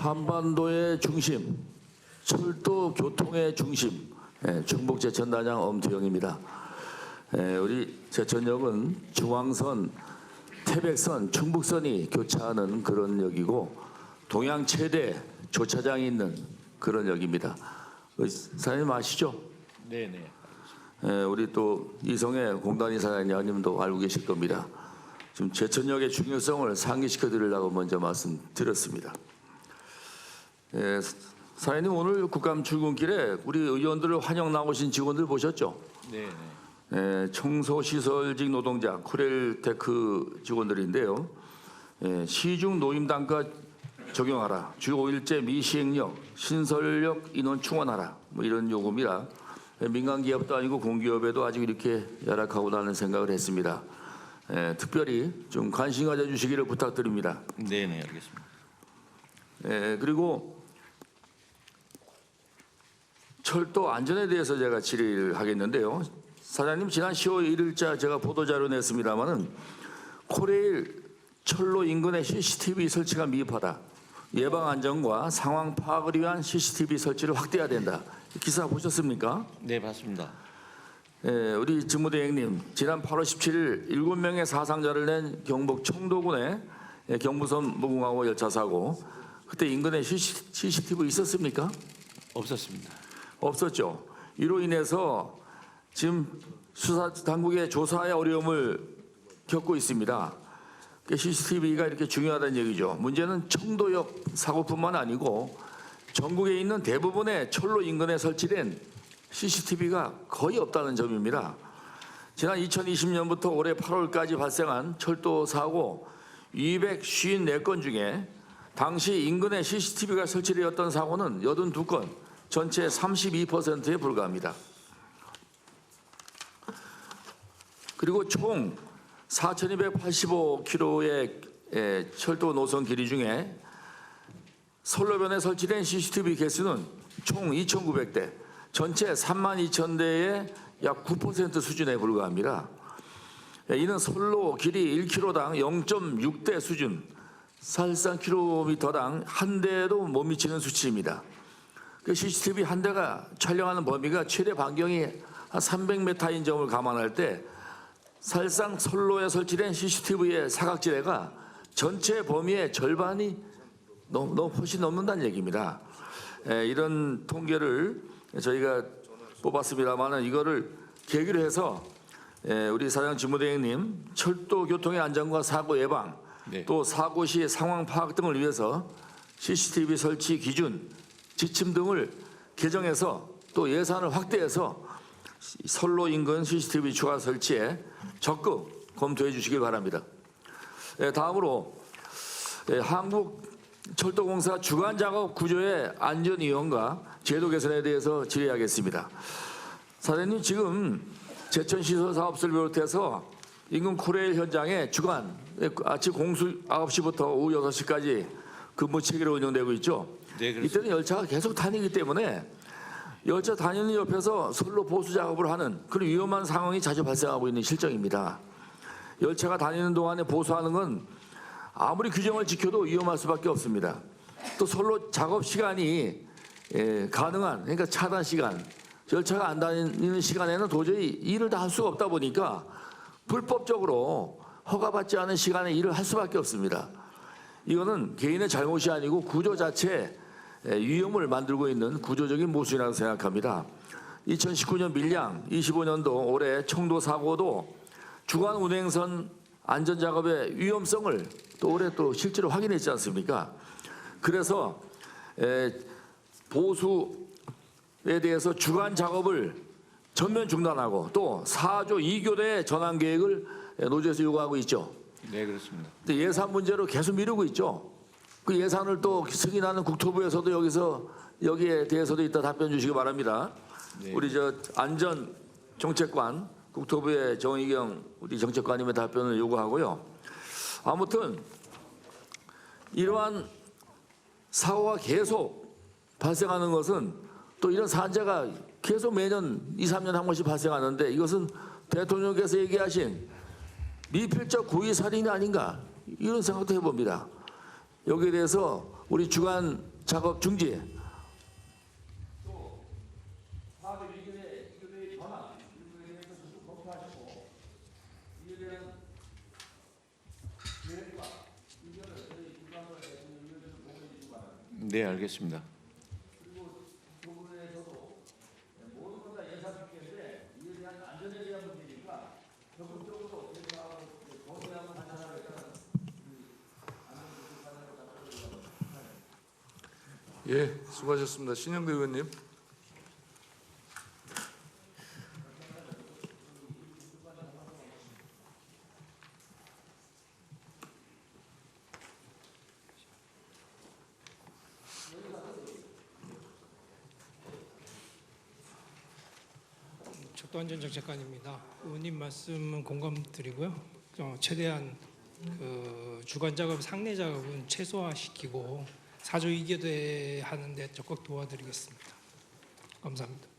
한반도의 중심, 철도 교통의 중심, 예, 충북 제천단장 엄태영입니다. 예, 우리 제천역은 중앙선, 태백선, 충북선이 교차하는 그런 역이고 동양 최대 조차장이 있는 그런 역입니다. 어, 사장님 아시죠? 네네. 예, 우리 또 이성의 공단 이사장님도 알고 계실 겁니다. 지금 제천역의 중요성을 상기시켜 드리려고 먼저 말씀드렸습니다. 예, 사장님 오늘 국감 출근길에 우리 의원들을 환영 나오신 직원들 보셨죠? 네 네. 예, 청소시설직 노동자 쿠렐테크 직원들인데요. 예, 시중 노임 단가 적용하라. 주 5일제 미시행력, 신설력 인원 충원하라. 뭐 이런 요구입니다. 예, 민간 기업도 아니고 공기업에도 아직 이렇게 열악하고나는 생각을 했습니다. 예, 특별히 좀 관심 가져주시기를 부탁드립니다. 네 네 알겠습니다. 예, 그리고 철도 안전에 대해서 제가 질의를 하겠는데요. 사장님 지난 10월 1일자 제가 보도자료 냈습니다마는 코레일 철로 인근에 CCTV 설치가 미흡하다. 예방 안전과 상황 파악을 위한 CCTV 설치를 확대해야 된다. 기사 보셨습니까? 네 봤습니다. 예, 우리 직무대행님 지난 8월 17일 7명의 사상자를 낸 경북 청도군의 예, 경부선 무궁화호 열차 사고 그때 인근에 CCTV 있었습니까? 없었습니다. 없었죠. 이로 인해서 지금 수사 당국의 조사에 어려움을 겪고 있습니다. CCTV가 이렇게 중요하다는 얘기죠. 문제는 청도역 사고뿐만 아니고 전국에 있는 대부분의 철로 인근에 설치된 CCTV가 거의 없다는 점입니다. 지난 2020년부터 올해 8월까지 발생한 철도 사고 254건 중에 당시 인근에 CCTV가 설치되었던 사고는 82건, 전체 32%에 불과합니다. 그리고 총 4,285km의 철도 노선 길이 중에 선로변에 설치된 CCTV 개수는 총 2,900대, 전체 3만 2천 대의 약 9% 수준에 불과합니다. 이는 선로 길이 1km당 0.6대 수준, 사실상 킬로미터당 한 대도 못 미치는 수치입니다. 그 CCTV 한 대가 촬영하는 범위가 최대 반경이 한 300m인 점을 감안할 때 사실상 선로에 설치된 CCTV의 사각지대가 전체 범위의 절반이 너무, 너무 훨씬 넘는다는 얘기입니다. 에, 이런 통계를 저희가 뽑았습니다만은 이거를 계기로 해서 에, 우리 사장 지무대행님 철도 교통의 안전과 사고 예방 네. 또 사고 시 상황 파악 등을 위해서 CCTV 설치 기준 지침 등을 개정해서 또 예산을 확대해서 선로 인근 CCTV 추가 설치에 적극 검토해 주시길 바랍니다. 예, 다음으로 예, 한국철도공사 주간 작업 구조의 안전 이용과 제도 개선에 대해서 질의하겠습니다. 사장님 지금 제천 시설 사업소를 비롯해서 인근 코레일 현장에 주간 예, 아침 공수 9시부터 오후 6시까지 근무 체계로 운영되고 있죠. 네. 이때는 열차가 계속 다니기 때문에 열차 다니는 옆에서 선로 보수 작업을 하는 그런 위험한 상황이 자주 발생하고 있는 실정입니다. 열차가 다니는 동안에 보수하는 건 아무리 규정을 지켜도 위험할 수밖에 없습니다. 또 선로 작업 시간이 예, 가능한 그러니까 차단 시간 열차가 안 다니는 시간에는 도저히 일을 다 할 수가 없다 보니까 불법적으로 허가받지 않은 시간에 일을 할 수밖에 없습니다. 이거는 개인의 잘못이 아니고 구조 자체 에, 위험을 만들고 있는 구조적인 모순이라고 생각합니다. 2019년 밀양, 25년도 올해 청도 사고도 주간 운행선 안전 작업의 위험성을 또 올해 또 실제로 확인했지 않습니까? 그래서 에, 보수에 대해서 주간 작업을 전면 중단하고 또 4조 2교대 전환 계획을 에, 노조에서 요구하고 있죠. 네 그렇습니다. 예산 문제로 계속 미루고 있죠. 그 예산을 또 승인하는 국토부에서도 여기서 여기에 대해서도 이따 답변 주시기 바랍니다. 네. 우리 저 안전 정책관 국토부의 정의경 우리 정책관님의 답변을 요구하고요. 아무튼 이러한 사고가 계속 발생하는 것은 또 이런 산재가 계속 매년 2, 3년 한 번씩 발생하는데 이것은 대통령께서 얘기하신 미필적 고의 살인이 아닌가 이런 생각도 해봅니다. 여기에 대해서 우리 주간 작업 중지. 네, 알겠습니다. 예, 수고하셨습니다. 신영대 의원님. 척도안전 정 책관입니다. 의원님 말씀은 공감드리고요. 어, 최대한 그 주간 작업 상내 작업은 최소화시키고 사조 이교대 하는데 적극 도와드리겠습니다. 감사합니다.